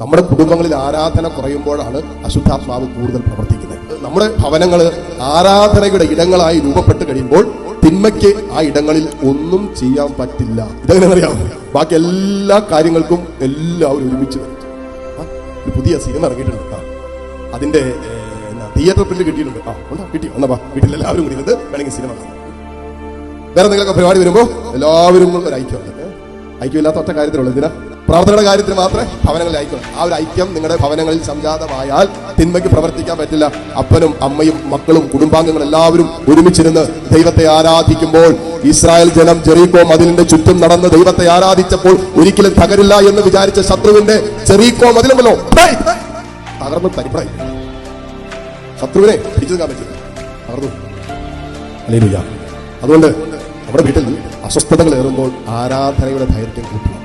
നമ്മുടെ കുടുംബങ്ങളിൽ ആരാധന കുറയുമ്പോഴാണ് അശുദ്ധാത്മാവ് കൂടുതൽ പ്രവർത്തിക്കുന്നത്. നമ്മുടെ ഭവനങ്ങൾ ആരാധനയുടെ ഇടങ്ങളായി രൂപപ്പെട്ട് കഴിയുമ്പോൾ തിന്മയ്ക്ക് ആ ഇടങ്ങളിൽ ഒന്നും ചെയ്യാൻ പറ്റില്ല. ഇതെങ്ങനെയാണെന്നറിയാമോ? ബാക്കി എല്ലാ കാര്യങ്ങൾക്കും എല്ലാവരും ഒരുമിച്ച് വരും. ഒരു പുതിയ സിനിമ ഇറങ്ങിയിട്ടുണ്ട്. അതിന്റെ തിയേറ്റർ പ്രിന്റ് കിട്ടിയിട്ടുണ്ട്. ആ ഉണ്ടോ കിട്ടി എന്നാ വാ വീട്ടിൽ എല്ലാവരും കൂടി വേണമെങ്കിൽ സിനിമ വേറെ എന്തെങ്കിലുമൊക്കെ പരിപാടി വരുമ്പോ എല്ലാവരും ഒരു ഐക്യം ഐക്യം ഐക്യമില്ലാത്ത ഒറ്റ കാര്യത്തിലുള്ളൂ ഇതിന് പ്രാർത്ഥനയുടെ കാര്യത്തിൽ മാത്രമേ ഭവനങ്ങളിൽ ഐക്യം ആ ഒരു ഐക്യം നിങ്ങളുടെ ഭവനങ്ങളിൽ സംജാതമായാൽ തിന്മയ്ക്ക് പ്രവർത്തിക്കാൻ പറ്റില്ല. അപ്പനും അമ്മയും മക്കളും കുടുംബാംഗങ്ങളും എല്ലാവരും ഒരുമിച്ചിരുന്ന് ദൈവത്തെ ആരാധിക്കുമ്പോൾ ഇസ്രായേൽ ജനം ജെറീക്കോ മതിലിന്റെ ചുറ്റും നടന്ന് ദൈവത്തെ ആരാധിച്ചപ്പോൾ ഒരിക്കലും തകരില്ല എന്ന് വിചാരിച്ച ശത്രുവിന്റെ ചെറീക്കോം മതിലുമല്ലോ തകർന്നു തരിപ്പടായി ശത്രുവിനെ. അതുകൊണ്ട് നമ്മുടെ വീട്ടിൽ അസ്വസ്ഥതകൾ ഏറുമ്പോൾ ആരാധനയുടെ ധൈര്യം കൂട്ടണം